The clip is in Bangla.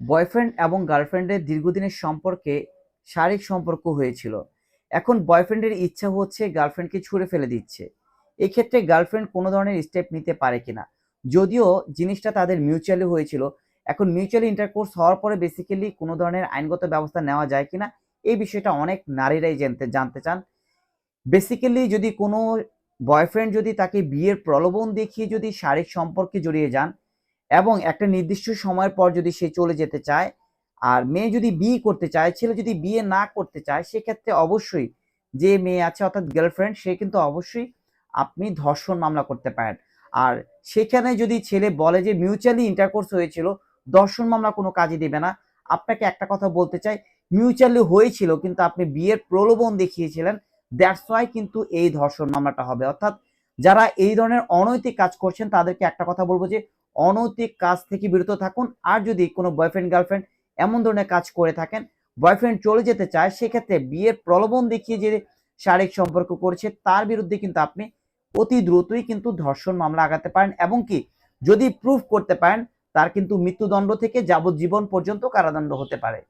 বয়ফ্রেন্ড এবং গার্লফ্রেন্ডের দীর্ঘদিনের সম্পর্কে শারীরিক সম্পর্ক হয়েছিল। এখন বয়ফ্রেন্ডের ইচ্ছা হচ্ছে গার্লফ্রেন্ডকে ছুঁড়ে ফেলে দিচ্ছে। এক্ষেত্রে গার্লফ্রেন্ড কোনো ধরনের স্টেপ নিতে পারে কিনা? যদিও জিনিসটা তাদের মিউচুয়ালি হয়েছিল, এখন মিউচুয়ালি ইন্টারকোর্স হওয়ার পরে বেসিক্যালি কোনো ধরনের আইনগত ব্যবস্থা নেওয়া যায় কিনা, এই বিষয়টা অনেক নারীরাই জানতে জানতে চান। বেসিক্যালি যদি কোনো বয়ফ্রেন্ড যদি তাকে বিয়ের প্রলোভন দেখিয়ে যদি শারীরিক সম্পর্কে জড়িয়ে যান এবং একটা নির্দিষ্ট সময়ের পর যদি সে চলে যেতে চায়, আর মেয়ে যদি বিয়ে করতে চায়, ছেলে যদি বিয়ে না করতে চায়, সেক্ষেত্রে অবশ্যই যে মেয়ে আছে, অর্থাৎ গার্লফ্রেন্ড সে কিন্তু অবশ্যই আপনি ধর্ষণ মামলা করতে পারেন। আর সেখানে যদি ছেলে বলে যে মিউচুয়ালি ইন্টারকোর্স হয়েছিল, ধর্ষণ মামলা কোনো কাজে দেবে না। আপনাকে একটা কথা বলতে চাই মিউচুয়ালি হয়েছিল, কিন্তু আপনি বিয়ের প্রলোভন দেখিয়েছিলেন দ্যাটস ওয়াই কিন্তু এই ধর্ষণ মামলাটা হবে। অর্থাৎ যারা এই ধরনের অনৈতিক কাজ করছেন, তাদেরকে একটা কথা বলব যে, অনৈতিক কাজ থেকে বিরত থাকুন। আর যদি কোনো বয়ফ্রেন্ড গার্লফ্রেন্ড এমন ধরনের কাজ করে থাকেন বয়ফ্রেন্ড চলে যেতে চায়, সেক্ষেত্রে বিয়ের প্রলোভন দেখিয়ে যে শারীরিক সম্পর্ক করছে, তার বিরুদ্ধে কিন্তু আপনি অতি দ্রুতই কিন্তু ধর্ষণ মামলা আগাতে পারেন এবং কি যদি প্রুফ করতে পারেন, তার কিন্তু মৃত্যুদণ্ড থেকে যাবজ্জীবন পর্যন্ত কারাদণ্ড হতে পারে।